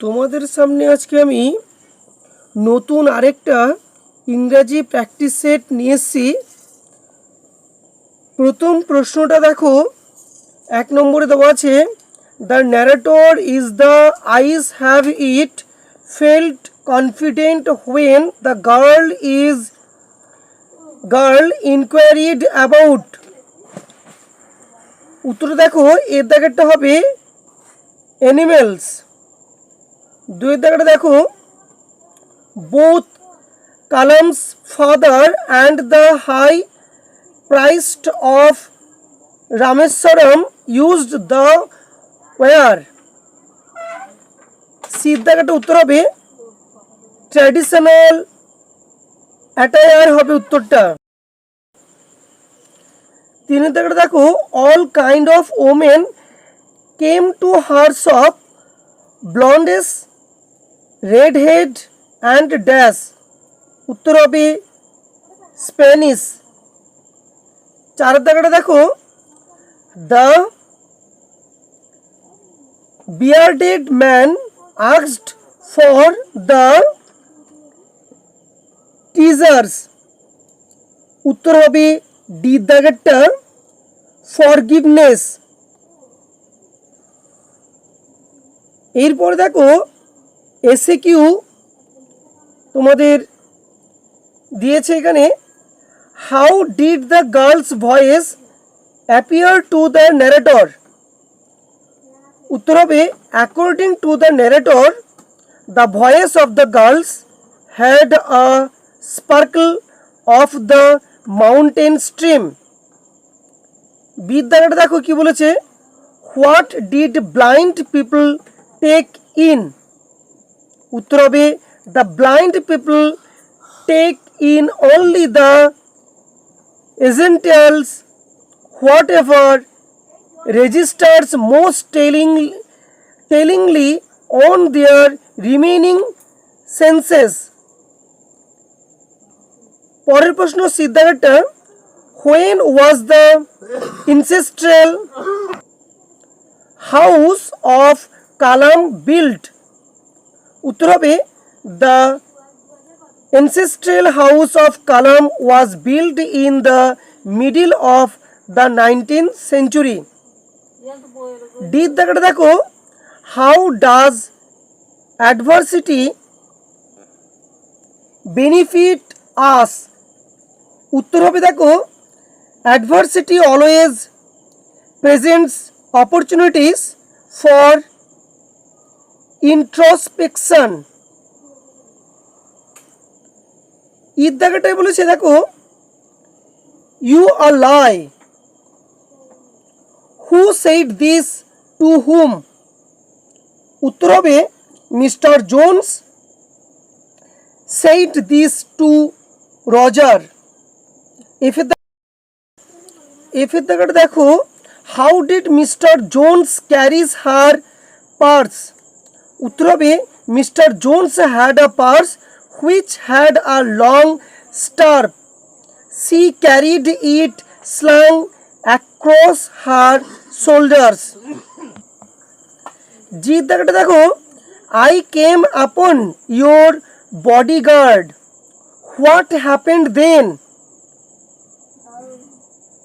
তোমাদের সামনে আজকে আমি নতুন আরেকটা ইংরাজি প্র্যাকটিস সেট নিয়ে এসেছি। প্রথম প্রশ্নটা দেখো, এক নম্বরে দেওয়া আছে the narrator is the eyes have it felt confident when the girl is girl inquired about উত্তর দেখো, এর দাগেরটা হবে অ্যানিমেলস দুয়ের দাগেরটা দেখো both Kalam's father and the high priest of Rameswaram used the war sir দাগেরটা উত্তর হবে ট্র্যাডিশনাল অ্যাটায়ার হবে উত্তরটা তিনের দাগেরটা দেখো all kind of women came to her shop blondes red head and dash উত্তর হবে স্প্যানিশ চার দাগটা দেখো the bearded man আক্সড for the টিজার্স উত্তর হবে ডি দাগেরটা ফরগিভনেস এরপর দেখো এসে কিউ তোমাদের দিয়েছে এখানে how did the girl's voice appear to the narrator উত্তর হবে according to the narrator the voice of the girl's had a sparkle of the mountain stream বিদ্যাটা দেখো কি বলেছে what did blind people take in উত্তর হবে the blind people take in only the essentials whatever registers most telling, tellingly on their remaining senses পরের প্রশ্ন সিদ্ধার্থটা when was the ancestral house of Kalam build উত্তর হবে the ancestral house of Kalam was built in the middle of the 19th century. D দেখাটা দেখো how does adversity benefit us উত্তর হবে দেখো adversity always presents opportunities for introspection Eid দেখাটাই বলেছে দেখো you are lie who said this to whom উত্তর হবে mister Jones said this to Roger এফের এফের দেখাটা দেখো how did mister Jones carriage her purse উত্তর হবে mister Jones had a purse which had a long stirrup. She carried it slung across her shoulders. জিত দেখাটা দেখো I came upon your bodyguard what happened then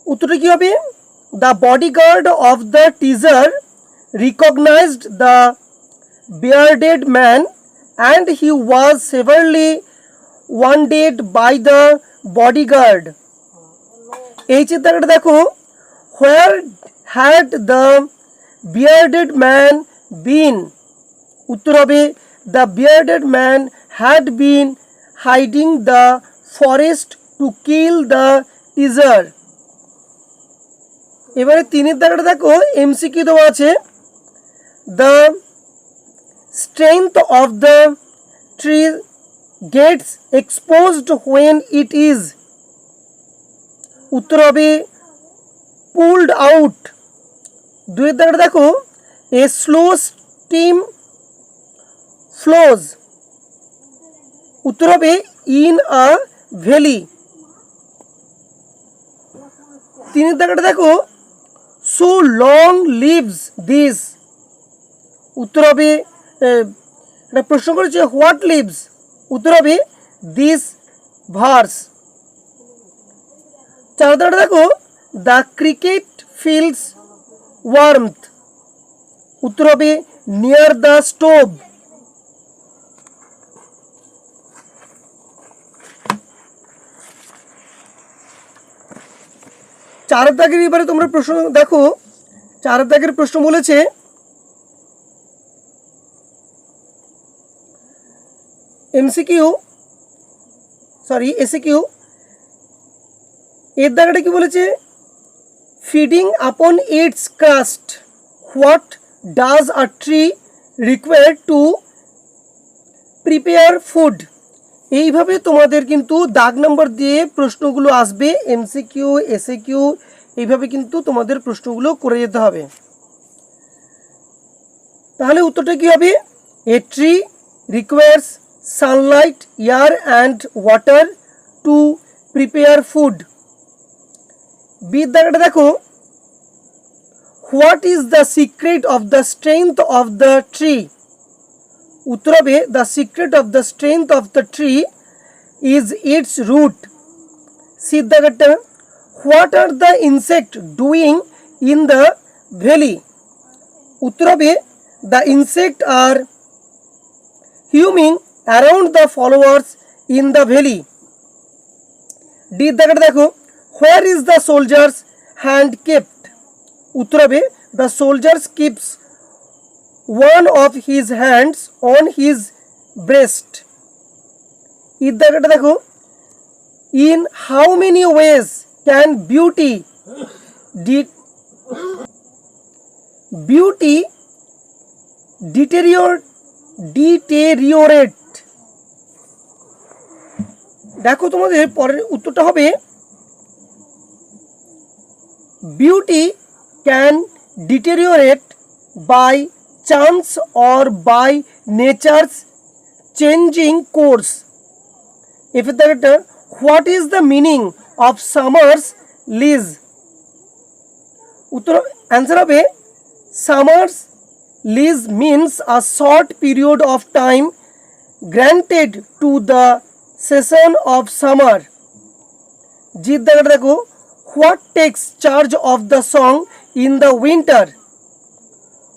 উত্তরটা কি হবে the bodyguard of the tsar recognized the bearded man and he was severely wounded by the bodyguard এই চিত্রটা দেখো where had the bearded man been উত্তর হবে the bearded man had been hiding the forest to kill the tsar এবারে তিনের দাগটা দেখো MCQ দেওয়া আছে the strength of the tree gets exposed when it is উত্তর হবে পুলড আউট দুয়ের দাগটা দেখো এ স্লো স্টিম ফ্লোজ উত্তর হবে ইন আ ভ্যালি তিনের দাগটা দেখো সো লং লিভস দিস উত্তর হবে একটা প্রশ্ন করেছে হোয়াট লিভস উত্তর হবে দিস ভার্স চার দাঁড়া দেখো দ্য ক্রিকেট ফিল্ডস ওয়ার্মথ উত্তর হবে নিয়ার দ্য স্টোভ চার দাগের এবারে তোমরা প্রশ্ন দেখো, চার দাগের প্রশ্ন বলেছে এমসিকিউ সরি এসিকিউ এর দাগাটা কি বলেছে? Feeding upon its crust what does a tree require to prepare food এইভাবে তোমাদের কিন্তু দাগ নম্বর দিয়ে প্রশ্নগুলো আসবে এমসিকিউ এসএকিউ এইভাবে কিন্তু তোমাদের প্রশ্নগুলো করে যেতে হবে। তাহলে উত্তরটা কি হবে? A tree requires sunlight air and water to prepare food বিদ দাগাটা দেখো what is the secret of the strength of the tree উত্তর হবে the secret of the strength of the tree is its root sheath দাগাটা what are the insect doing in the valley উত্তর হবে the insect R হিউমিং around the followers in the valley D দাগাটা দেখো where is the soldier's hand kept উত্তর হবে the soldiers keeps one of his hands on his breast Eid দাগাটা দেখো in how many ways can beauty D beauty ডিটেরিওর ডিটেরিওরেট দেখো তোমাদের পরের উত্তরটা হবে beauty can deteriorate by chance or by nature's changing course if the what is the meaning of summer's lease উত্তর answer হবে summer's lease means a short period of time granted to the session of summer জিত দেখাটা দেখো what takes charge of the song in the winter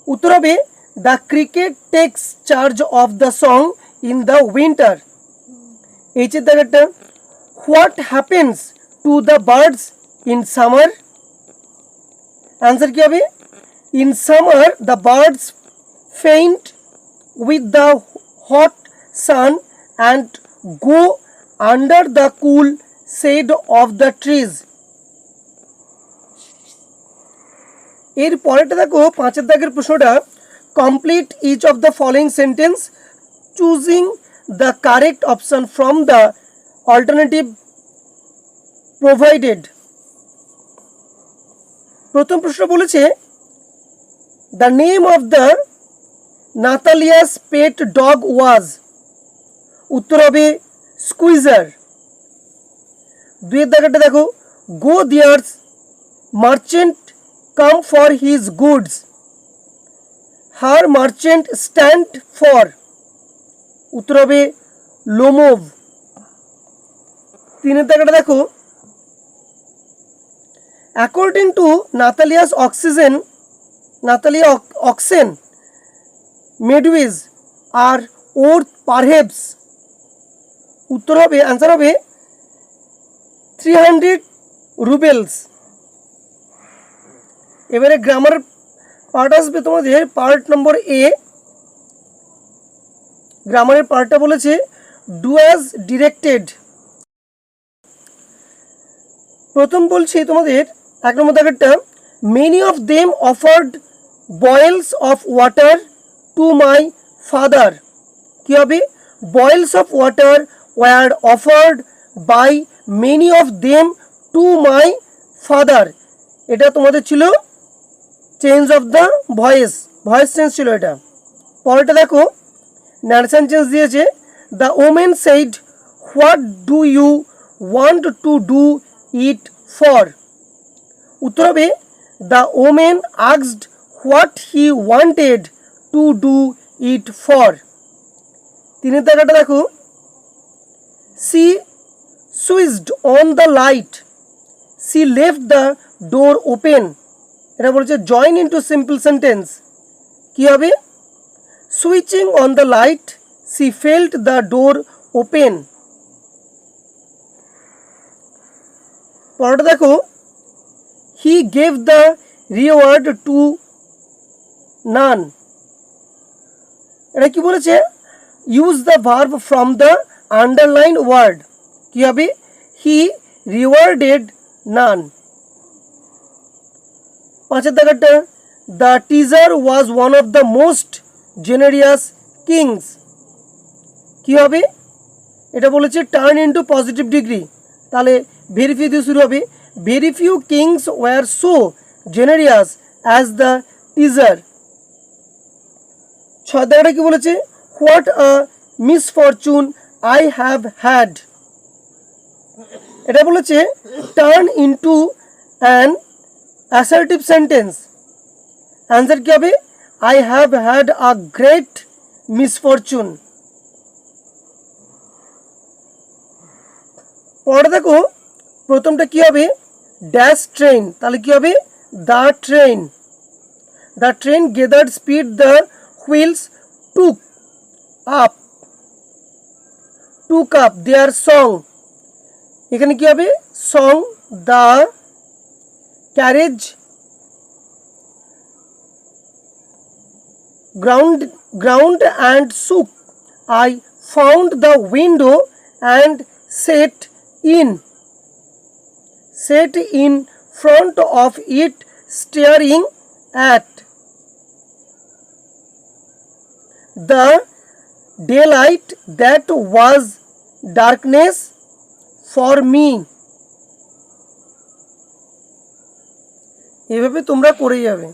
উত্তর হবে the cricket takes charge of the song in the winter এইচের দাগেরটা what happens to the birds in summer answer কী হবে in summer the birds faint with the hot sun and go under the cool shade of the trees এর পরেরটা দেখো, পাঁচের দাগের প্রশ্নটা complete each of the following sentence choosing the correct option from the alternative provided প্রথম প্রশ্ন বলেছে the name of the Natalia's pet dog was উত্তর হবে স্কুইজার দুয়ের দাগাটা দেখো go there's merchant come for his goods her merchant stand for উত্তর হবে লোমোভ তিনের দাগাটা দেখো according to Natalia's oxygen Natalia oxen meadows আর ওর পারহেপস উত্তর হবে অ্যান্সার হবে থ্রি হান্ড্রেড রুবেলস এবারে গ্রামার পার্ট আসবে তোমাদের পার্ট নম্বর এ গ্রামারের পার্টটা বলেছে ডু অ্যাজ ডিরেক্টেড প্রথম বলছি তোমাদের, এক নম্বর দাগেরটা many of them offered bowls of water to my father কী হবে? Bowls of water were offered by many of them to my father এটা তোমাদের ছিল change of the voice voice change ছিল এটা। পরেরটা দেখো ন্যারেশন চেঞ্জ দিয়েছে the women said what do you want to do it for উত্তর হবে the women আক্সড what he wanted to do it for তিনের দাগাটা দেখো she switched on the light she left the door open এটা বলেছে join into simple sentence কী হবে switching on the light she felt the door open পরটা দেখো he gave the reward to none এটা কি বলেছে use the verb from the underline word কি হবে he rewarded none পাঁচের দাগারটা the teaser was one of the most generous kings কি হবে এটা বলেছে টার্ন ইন্টু পজিটিভ ডিগ্রি তাহলে ভেরি ফিউ দিয়ে শুরু হবে very few kings were so generous as the teaser ছয় দাগাটা কি বলেছে what a misfortune I have had এটা বলেছে turn into an assertive sentence answer কী হবে? I have had a great misfortune পরে দেখো, প্রথমটা কি হবে? ড্যাশ ট্রেন তাহলে কি হবে? The train the train gather speed the wheels took up took up there song এখানে কি হবে song the carriage ground ground and shook i found the window and set in set in front of it staring at the daylight that was darkness for me এভাবে তোমরা করে যাবে